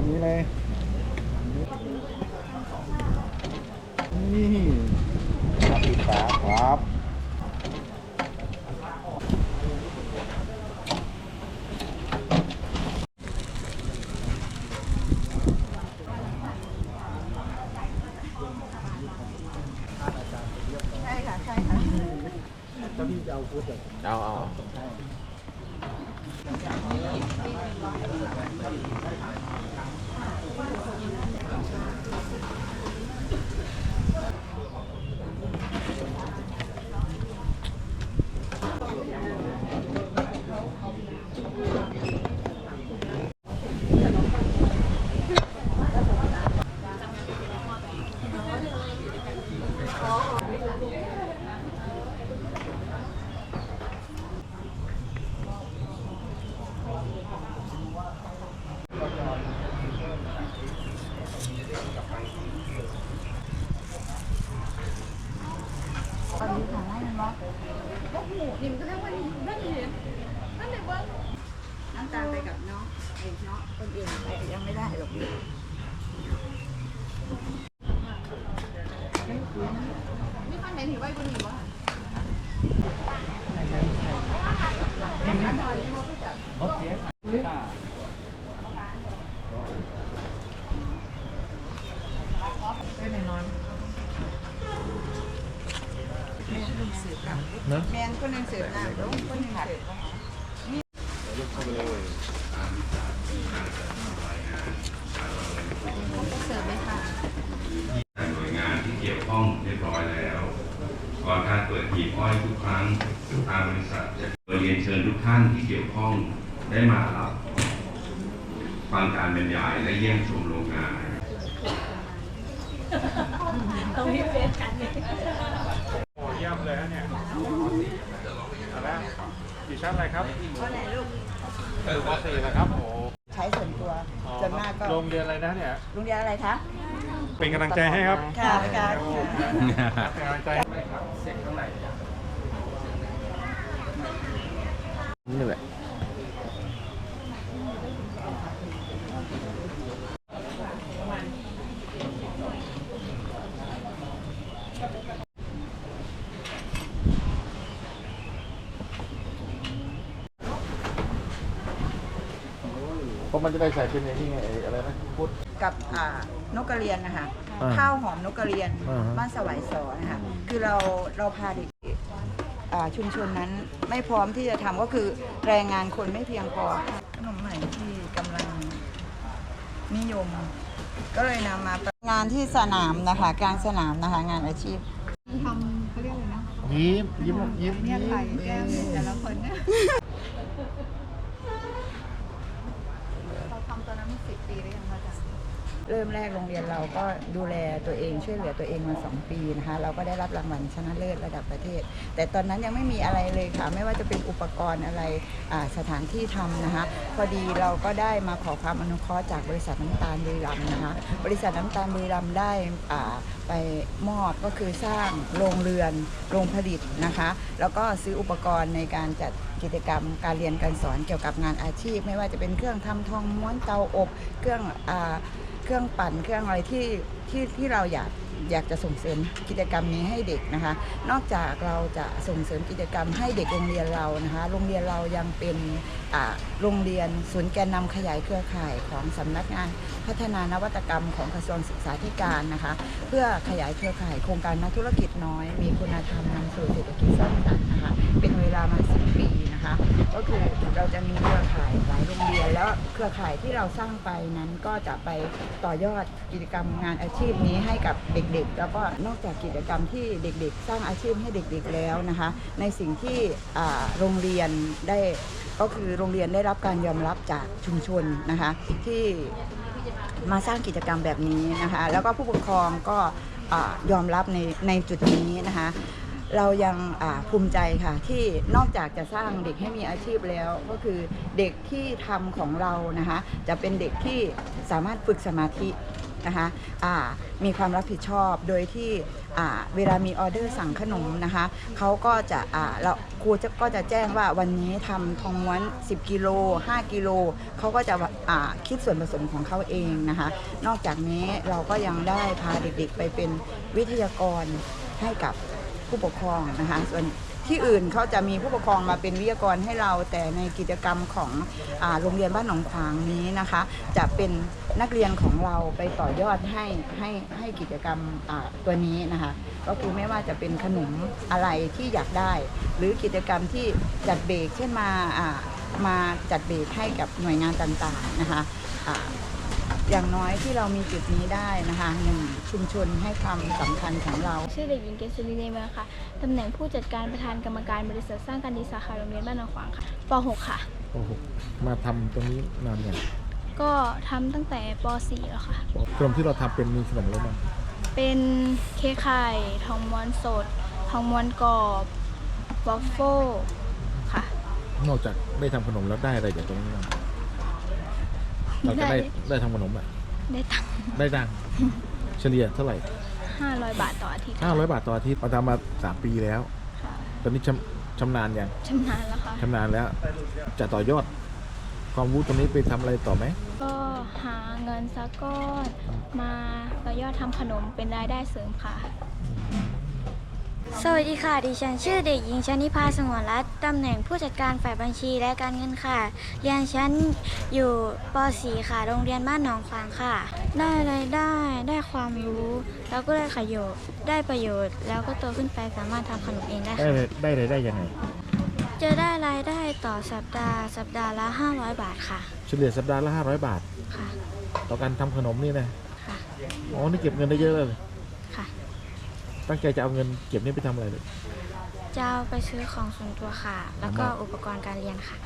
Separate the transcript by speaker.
Speaker 1: แบบนี้เลย นี่มาปิดฝาครับ
Speaker 2: ใช่ค่ะ ใช่ค่ะ
Speaker 3: เอาเอา
Speaker 2: ตอนนี้ค่ะให้มัน ว่ น้ำตาลไปกับน้องเองเนาะคนอื่นไปยังไม่ได้หรอกพี่ไมนคนหนึ่งเสิร์ฟน้ำแล้วคนหนึ่งเสิร์ฟอาหารเสิร์ฟไหมคะ
Speaker 4: หน่วยงานที่เกี่ยวข้องเรียบร้อยแล้ว ก่อนการเปิดหีบอ้อยทุกครั้งทางบริษัทจะเรียนเชิญทุกท่านที่เกี่ยวข้องได้มารับฟังการบรรยายและเยี่ยมชมโรงงาน
Speaker 1: โอ้เยี่ยมเลยฮะเนี่ยเอาละ อยู่ชั้นอะไรครับ
Speaker 2: ว่าไหนลูก
Speaker 1: อยู่ม .4 นะครับโอ้
Speaker 2: ใช้ส่วนตัว
Speaker 1: อ๋อ
Speaker 2: ส่วนมากก็
Speaker 1: โรงเรียนอะไรนะเนี่ย
Speaker 2: โรงเรียนอะไรคะ
Speaker 1: เป็นกำลังใจให้ครับ
Speaker 2: ค่ะค่ะ
Speaker 1: เป็นกำลังใจ
Speaker 3: นี่แหละ
Speaker 1: เพราะมันจะได้ใส่เป็นไอ้นี่ไงไอ้อะไรนะพุทธ
Speaker 2: กับอ่านกกระเรียนนะคะ
Speaker 3: อ่า
Speaker 2: ข้าวหอมนกกระเรียน
Speaker 3: อ่าฮะ
Speaker 2: บ้านสวายสอนะคะคือเราเราพาเด็กอ่าชุมชนนั้นไม่พร้อมที่จะทำก็คือแรงงานคนไม่เพียงพอขนมใหม่ที่กำลังนิยม ก็เลยนำมาประงานที่สนามนะคะกลางสนามนะคะงานอาชีพ
Speaker 5: ทำเขาเรียกอะไรนะ
Speaker 1: ยิ้มยิ้มยิ้ม
Speaker 5: เนี่ยไข่แก้มแต่ละคนเนี่ยเราทำตอน นั้น
Speaker 2: เริ่มแรกโรงเรียนเราก็ดูแลตัวเองช่วยเหลือตัวเองมา 2 ปีนะคะ เราก็ได้รับรางวัลชนะเลิศระดับประเทศ แต่ตอนนั้นยังไม่มีอะไรเลยค่ะ ไม่ว่าจะเป็นอุปกรณ์อะไรสถานที่ทำนะคะ พอดีเราก็ได้มาขอความอนุเคราะห์จากบริษัทน้ำตาลบุรีรัมนะคะ บริษัทน้ำตาลบุรีรัมได้ไปมอบก็คือสร้างโรงเรือนโรงผลิตนะคะ แล้วก็ซื้ออุปกรณ์ในการจัดกิจกรรมการเรียนการสอนเกี่ยวกับงานอาชีพ ไม่ว่าจะเป็นเครื่องทำทองม้วนเตาอบ เครื่องอ่า รื่องปั่นเครื่องอะไรที่ที่ที่เราอยาก อยากจะส่งเสริมกิจกรรมนี้ให้เด็กนะคะ นอกจากเราจะส่งเสริมกิจกรรมให้เด็กโรงเรียนเรานะคะ โรงเรียนเรายังเป็นโรงเรียนศูนย์แกนนำขยายเครือข่ายของสำนักงานพัฒนานวัตกรรมของกระทรวงศึกษาธิการนะคะ เพื่อขยายเครือข่ายโครงการนักธุรกิจน้อย มีคุณธรรมนำสู่เศรษฐกิจสร้างสรรค์นะคะ เป็นเวลามาสิบปีนะคะ ก็คือเราจะมีเครือข่ายหลายโรงเรียนแล้วเครือข่ายที่เราสร้างไปนั้นก็จะไปต่อยอดกิจกรรมงานอาชีพนี้ให้กับเด็กๆ แล้วก็นอกจากกิจกรรมที่เด็กๆ สร้างอาชีพให้เด็กๆแล้วนะคะ ในสิ่งที่โรงเรียนได้ก็คือโรงเรียนได้รับการยอมรับจากชุมชนนะคะที่มาสร้างกิจกรรมแบบนี้นะคะ แล้วก็ผู้ปกครองก็อยอมรับในในจุดนี้นะคะเรายังภูมิใจค่ะที่นอกจากจะสร้างเด็กให้มีอาชีพแล้ว ก็คือเด็กที่ทำของเรานะคะจะเป็นเด็กที่สามารถฝึกสมาธิ นะคะอ่ามีความรับผิดชอบโดยที่เวลามีออเดอร์สั่งขนมนะคะเขาก็จะเราครูจะก็จะแจ้งว่าวันนี้ทำทองม้วน 10 กิโล 5 กิโลเขาก็จะคิดส่วนผสมของเขาเองนะคะ นอกจากนี้เราก็ยังได้พาเด็กๆไปเป็นวิทยากรให้กับผู้ปกครองนะคะส่วน ที่อื่นเขาจะมีผู้ปกครองมาเป็นวิทยากรให้เรา แต่ในกิจกรรมของอาโรงเรียนบ้านหนองขวางนี้นะคะ จะเป็นนักเรียนของเราไปต่อยอดให้ให้ให้กิจกรรมอ่าตัวนี้นะคะ ก็คือไม่ว่าจะเป็นขนมอะไรที่อยากได้ หรือกิจกรรมที่จัดเบรกเช่นมาอ่ามาจัดเบรกให้กับหน่วยงานต่างๆนะคะอ่า อย่างน้อยที่เรามีจุดนี้ได้นะคะหนึ่งชุมชนให้ความสำคัญของเรา
Speaker 3: ชื่อเด็กหญิงเกษรีเนเมืองค่ะ ตำแหน่งผู้จัดการประธานกรรมการบริษัทสร้างการดีสาขาโรงเรียนบ้านหนองขวางค่ะป .6 ค่ะ
Speaker 6: โอ้โหมาทำตรงนี้นานอย่าง
Speaker 3: ก็ทำตั้งแต่ป .4 แล้วค่ะ
Speaker 6: ขนมที่เราทำเป็นมีขนมอะไรบ้าง
Speaker 3: เป็นเค้กไข่ทองม้วนสด ทองม้วนกรอบวอฟเฟิลค่ะ
Speaker 6: นอกจากได้ทำขนมแล้วได้อะไรจากตรงนี้บ้าง เราก็ได้
Speaker 3: ได้
Speaker 6: ได้ทำขนมอะ
Speaker 3: ได้ตังค์
Speaker 6: ได้ดังค์เฉลี่ยเท่าไหร่
Speaker 3: 500บาทต่ออาทิตย์
Speaker 6: 500บาทต่ออาทิตย์เราทำมาสามปีแล้ว
Speaker 3: ค่ะ
Speaker 6: ตอนนี้ชำชำนาญยัง
Speaker 3: ชำนาญแล้วค่ะ
Speaker 6: ชำนาญแล้ว จะต่อยอด ความรู้ตรงนี้ไปทำอะไรต่อไหม
Speaker 3: ก็หาเงินสักก้อนมาต่อยอดทำขนมเป็นรายได้เสริมค่ะ
Speaker 7: สวัสดีค่ะ ดิฉันชื่อเด็กหญิงชนิพาสงวนรัตน์ตำแหน่งผู้จัดการฝ่ายบัญชีและการเงินค่ะ เรียนชั้นอยู่ป .4 ค่ะ โรงเรียนบ้านหนองขวางค่ะ ได้รายได้ ได้ความรู้ แล้วก็ได้ประโยชน์ ได้ประโยชน์ แล้วก็โตขึ้นไปสามารถทำขนมเองได้
Speaker 6: ได้
Speaker 7: ค่ะ
Speaker 6: ได้รายได้ยังไง
Speaker 7: จะได้รายได้ต่อสัปดาห์ สัปดาห์ละ 500 บาทค่ะ
Speaker 6: เฉลี่ยสัปดาห์ละ500 บาท
Speaker 7: ค่ะ
Speaker 6: ต่อการทำขนมนี่นะ
Speaker 7: ค่ะ
Speaker 6: อ๋อ นี่เก็บเงินได้เยอะเลย
Speaker 7: ค่ะ
Speaker 6: ตั้งใจจะเอาเงินเก็บนี่ไปทำอะไรเลย
Speaker 7: จะเอาไปซื้อของส่วนตัวค่ะ แล้วก็อุปกรณ์การเรียนค่ะ